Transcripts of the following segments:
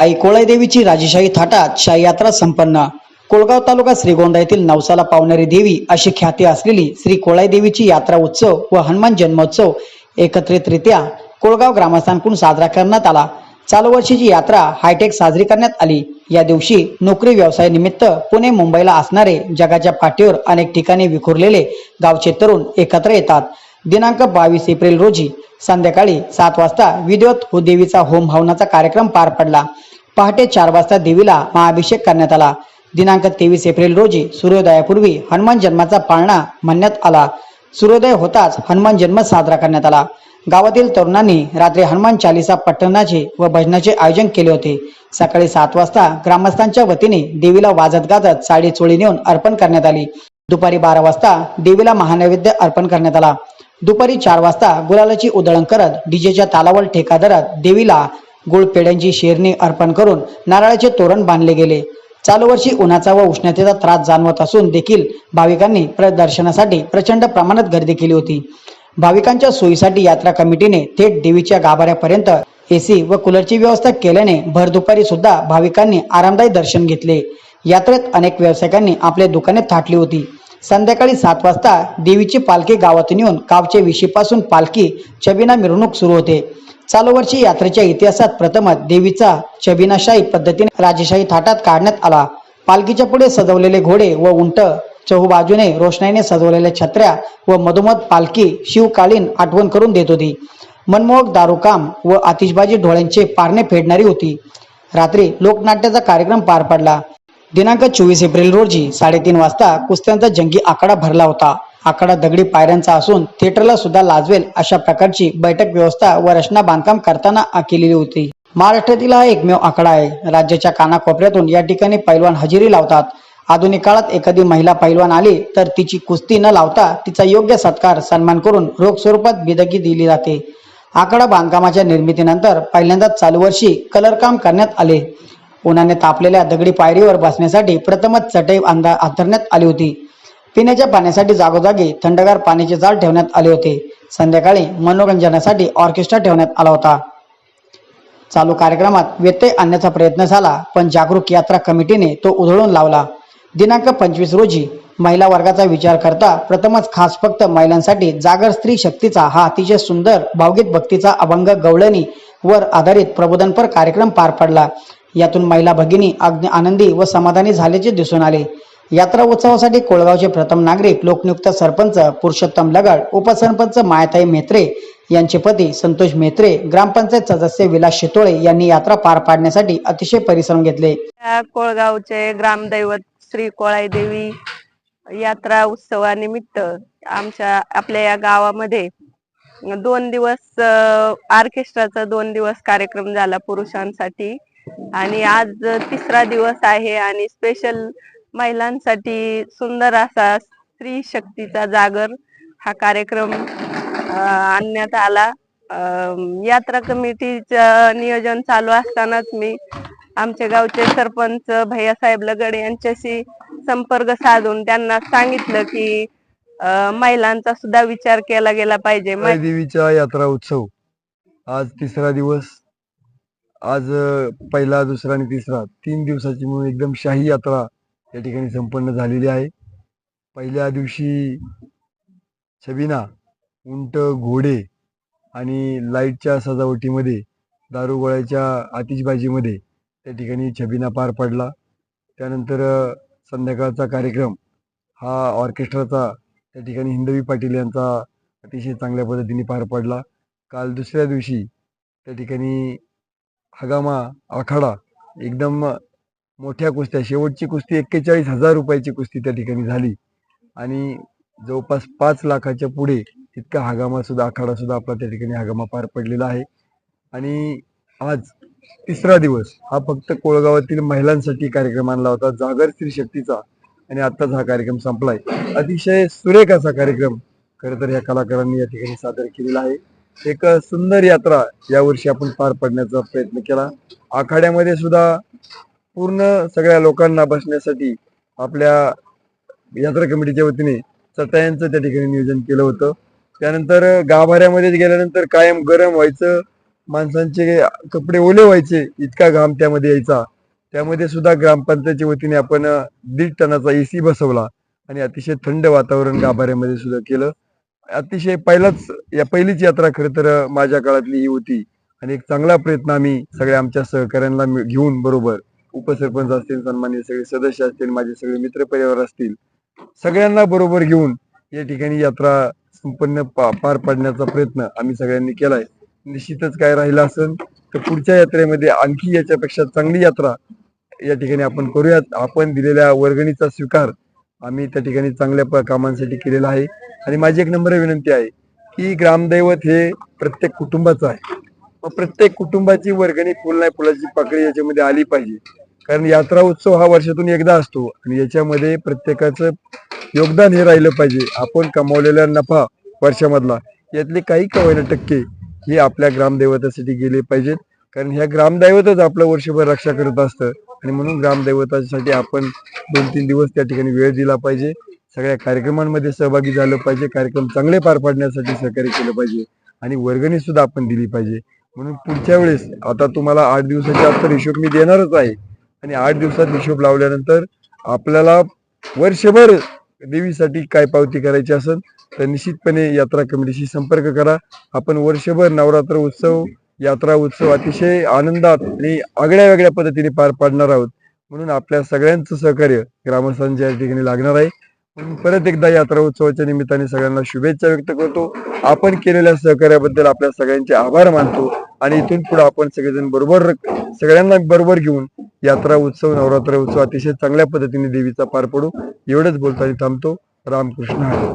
आई देवीची राजेशाही थाटात शाही यात्रा संपन्न. कोळगाव तालुका श्रीगोंदा येथील नवसाला पावणारी देवी अशी ख्याती असलेली श्री कोळाई देवीची यात्रा उत्सव व हनुमान जन्मोत्सव एकत्रितरित्या कोळगाव ग्रामस्थांकडून साजरा करण्यात आला. चालू वर्षीची यात्रा हायटेक साजरी करण्यात आली. या दिवशी नोकरी व्यवसाय निमित्त पुणे मुंबईला असणारे जगाच्या पाठीवर अनेक ठिकाणी विखुरलेले गावचे तरुण एकत्र येतात. दिनांक बावीस एप्रिल रोजी संध्याकाळी सात वाजता विद्युत हो देवीचा होम हवनाचा कार्यक्रम पार पडला. पहाटे चार वाजता देवीला महाअभिषेक करण्यात आला. दिनांक तेवीस एप्रिल रोजी सूर्योदयापूर्वी हनुमान जन्माचा पाळणा म्हणण्यात आला. सूर्योदय होताच हनुमान जन्म साजरा करण्यात आला. गावातील तरुणांनी रात्री हनुमान चालिसा पठणाचे व भजनाचे आयोजन केले होते. सकाळी सात वाजता ग्रामस्थांच्या वतीने देवीला वाजत गाजत साडी चोळी नेऊन अर्पण करण्यात आली. दुपारी बारा वाजता देवीला महानैवेद्य अर्पण करण्यात आला. दुपारी चार वाजता गुलालाची उधळण करत डीजेच्या तालावर ठेका धरत देवीला गुळ पेड्यांची शेरणी अर्पण करून नारळाचे तोरण बांधले गेले. चालू वर्षी उन्हाचा व उष्णतेचा त्रास जाणवत असून देखील भाविकांनी प्रदर्शनासाठी प्रचंड प्रमाणात गर्दी केली होती. भाविकांच्या सोयीसाठी यात्रा कमिटीने थेट देवीच्या गाभाऱ्यापर्यंत एसी व कूलरची व्यवस्था केल्याने भर दुपारी सुद्धा भाविकांनी आरामदायी दर्शन घेतले. यात्रेत अनेक व्यावसायिकांनी आपले दुकाने थाटली होती. संध्याकाळी सात वाजता देवीची पालखी गावातून येऊन कावचे विशीपासून पालखी छबिना मिरवणूक सुरू होते. चालू वर्षी यात्रेच्या इतिहासात प्रथमच देवीचा छबिनाशाही पद्धतीने राजेशाही थाटात काढण्यात आला. पालखीच्या पुढे सजवलेले घोडे व उंट चहूबाजूने रोषणाईने सजवलेल्या छत्र्या व मधोमध पालखी शिवकालीन आठवण करून देत होती. मनमोहक दारूकाम व आतिषबाजी डोळ्यांचे पारणे फेडणारी होती. रात्री लोकनाट्याचा कार्यक्रम पार पडला. दिनांक चोवीस एप्रिल रोजी साडेतीन वाजता कुस्त्यांचा जंगी आकडा भरला होता. आकडा दगडी पायऱ्यांचा असून थिएटरला सुद्धा लाजवेल अशा प्रकारची बैठक व्यवस्था व रचना बांधकाम करताना केलेली होती. महाराष्ट्रातील हा एकमेव आकडा आहे. राज्याच्या कानाकोपऱ्यातून या ठिकाणी पैलवान हजेरी लावतात. आधुनिक काळात एखादी महिला पैलवान आली तर तिची कुस्ती न लावता तिचा योग्य सत्कार सन्मान करून रोख स्वरूपात बिदगी दिली जाते. आकडा बांधकामाच्या निर्मितीनंतर पहिल्यांदाच चालू वर्षी कलरकाम करण्यात आले. उन्हाने तापलेल्या दगडी पायरीवर बसण्यासाठी प्रथमच चटई अंदा अंथरण्यात आली होती. पिण्याच्या पाण्यासाठी जागोजागी थंडगार पाण्याचे जाळ ठेवण्यात आले होते. संध्याकाळी मनोरंजनासाठी ऑर्केस्ट्रा ठेवण्यात आला होता. चालू कार्यक्रमात व्यत्यय आणण्याचा प्रयत्न झाला पण जागरूक यात्रा कमिटीने तो उधळून लावला. दिनांक पंचवीस रोजी महिला वर्गाचा विचार करता प्रथमच खास फक्त महिलांसाठी जागर स्त्री शक्तीचा हा अतिशय सुंदर भावगीत भक्तीचा अभंग गवळणी वर आधारित प्रबोधनपर कार्यक्रम पार पडला. यातून महिला भगिनी अगदी आनंदी व समाधानी झाल्याचे दिसून आले. यात्रा उत्सवासाठी कोळगावचे प्रथम नागरिक लोकनियुक्त सरपंच पुरुषोत्तम लगड उपसरपंच मायाताई मेत्रे यांचे पती संतोष मेत्रे ग्रामपंचायत सदस्य विलास शितोळे यांनी यात्रा पार पाडण्यासाठी अतिशय परिश्रम घेतले. या कोळगावचे ग्रामदैवत श्री कोळाई देवी यात्रा उत्सवानिमित्त आमच्या आपल्या या गावामध्ये दोन दिवस ऑर्केस्ट्राचा दोन दिवस कार्यक्रम झाला पुरुषांसाठी. आणि आज तिसरा दिवस आहे आणि स्पेशल महिलांसाठी सुंदर असा स्त्री शक्तीचा जागर हा कार्यक्रम आणण्यात आला. यात्रा कमिटीचं नियोजन चालू असतानाच मी आमच्या गावचे सरपंच भैयासाहेब लगड यांच्याशी संपर्क साधून त्यांना सांगितलं की महिलांचा सुद्धा विचार केला गेला पाहिजे. देवीचा यात्रा उत्सव. आज तिसरा दिवस. आज पहिला दुसरा आणि तिसरा तीन दिवसाची म्हणून एकदम शाही यात्रा या ठिकाणी संपन्न झालेली आहे. पहिल्या दिवशी छबिना उंट घोडे आणि लाईटच्या सजावटीमध्ये दारुगोळ्याच्या आतिषबाजीमध्ये त्या ठिकाणी छबिना पार पडला. त्यानंतर संध्याकाळचा कार्यक्रम हा ऑर्केस्ट्राचा त्या ठिकाणी हिंदवी पाटील यांचा अतिशय चांगल्या पद्धतीने पार पडला. काल दुसऱ्या दिवशी त्या ठिकाणी हगामा आखाडा एकदम मोठ्या कुस्त्या शेवटची कुस्ती एक्केचाळीस हजार रुपयाची कुस्ती त्या ठिकाणी झाली. आणि जवळपास पाच लाखाच्या पुढे इतका हगामा सुद्धा आखाडा सुद्धा आपला त्या ठिकाणी हगामा पार पडलेला आहे. आणि आज तिसरा दिवस हा फक्त कोळगावातील महिलांसाठी कार्यक्रम आणला होता जागर स्त्री शक्तीचा. आणि आत्ताच हा कार्यक्रम संपलाय. अतिशय सुरेख असा कार्यक्रम खरं तर ह्या कलाकारांनी या ठिकाणी सादर केलेला आहे. एक सुंदर यात्रा यावर्षी आपण पार पाडण्याचा प्रयत्न केला. आखाड्यामध्ये सुद्धा पूर्ण सगळ्या लोकांना बसण्यासाठी आपल्या यात्रा कमिटीच्या वतीने चटायांचं त्या ठिकाणी नियोजन केलं होतं. त्यानंतर गाभाऱ्यामध्ये गेल्यानंतर कायम गरम व्हायचं माणसांचे कपडे ओले व्हायचे इतका घाम त्यामध्ये यायचा. त्यामध्ये सुद्धा ग्रामपंचायतीच्या वतीने आपण दीड टनाचा एसी बसवला आणि अतिशय थंड वातावरण गाभाऱ्यामध्ये सुद्धा केलं. अतिशय पहिलाच या पहिलीच यात्रा खरं तर माझ्या काळातली ही होती. आणि एक चांगला प्रयत्न आम्ही सगळ्या आमच्या सहकाऱ्यांना घेऊन बरोबर उपसरपंच असतील सन्मान्य सगळे सदस्य असतील माझे सगळे मित्र परिवार असतील सगळ्यांना बरोबर घेऊन या ठिकाणी यात्रा संपन्न पा- पार पाडण्याचा प्रयत्न आम्ही सगळ्यांनी केलाय. निश्चितच काय राहिलं असेल तर पुढच्या यात्रेमध्ये आणखी याच्यापेक्षा चांगली यात्रा या ठिकाणी आपण करूयात. आपण दिलेल्या वर्गणीचा स्वीकार आम्ही त्या ठिकाणी चांगल्या कामांसाठी केलेला आहे. आणि माझी एक नम्र विनंती आहे की ग्रामदैवत हे प्रत्येक कुटुंबाचं आहे. मग प्रत्येक कुटुंबाची वर्गणी फुल नाही फुलाची पाकळी याच्यामध्ये आली पाहिजे. कारण यात्रा उत्सव हा वर्षातून एकदा असतो आणि याच्यामध्ये प्रत्येकाचं योगदान हे राहिलं पाहिजे. आपण कमावलेला नफा वर्षामधला यातले काही कवायला टक्के हे आपल्या ग्रामदैवतासाठी गेले पाहिजेत. कारण ह्या ग्रामदैवतच आपलं वर्षभर रक्षा करत असतं आणि म्हणून ग्रामदैवतासाठी आपण दोन तीन दिवस त्या ठिकाणी वेळ दिला पाहिजे. सगळ्या कार्यक्रमांमध्ये सहभागी झालं पाहिजे. कार्यक्रम चांगले पार पाडण्यासाठी सहकार्य केलं पाहिजे. आणि वर्गणी सुद्धा आपण दिली पाहिजे. म्हणून पुढच्या वेळेस आता तुम्हाला आठ दिवसाच्या आत हिशोब मी देणारच आहे. आणि आठ दिवसात हिशोब लावल्यानंतर आपल्याला वर्षभर देवीसाठी काय पावती करायची असेल तर निश्चितपणे यात्रा कमिटीशी संपर्क करा. आपण वर्षभर नवरात्र उत्सव यात्रा उत्सव अतिशय आनंदात आणि आगळ्या वेगळ्या पद्धतीने पार पाडणार आहोत. म्हणून आपल्या सगळ्यांचं सहकार्य ग्रामस्थांच्या ठिकाणी लागणार आहे. परत एकदा यात्रा उत्सवाच्या निमित्ताने सगळ्यांना शुभेच्छा व्यक्त करतो. आपण केलेल्या सहकार्याबद्दल आपल्या सगळ्यांचे आभार मानतो आणि इथून पुढे आपण सगळेजण बरोबर सगळ्यांना बरोबर घेऊन यात्रा उत्सव नवरात्र उत्सव अतिशय चांगल्या पद्धतीने देवीचा पार पडू. एवढंच बोलताना थांबतो. रामकृष्ण हरी.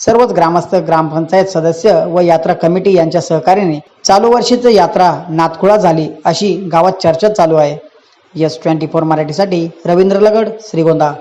सर्वच ग्रामस्थ ग्रामपंचायत सदस्य व यात्रा कमिटी यांच्या सहकार्याने चालू वर्षीच यात्रा नातखुळा झाली अशी गावात चर्चा चालू आहे. यस ट्वेंटी फोर मराठीसाठी रवींद्र लगड श्रीगोंदा.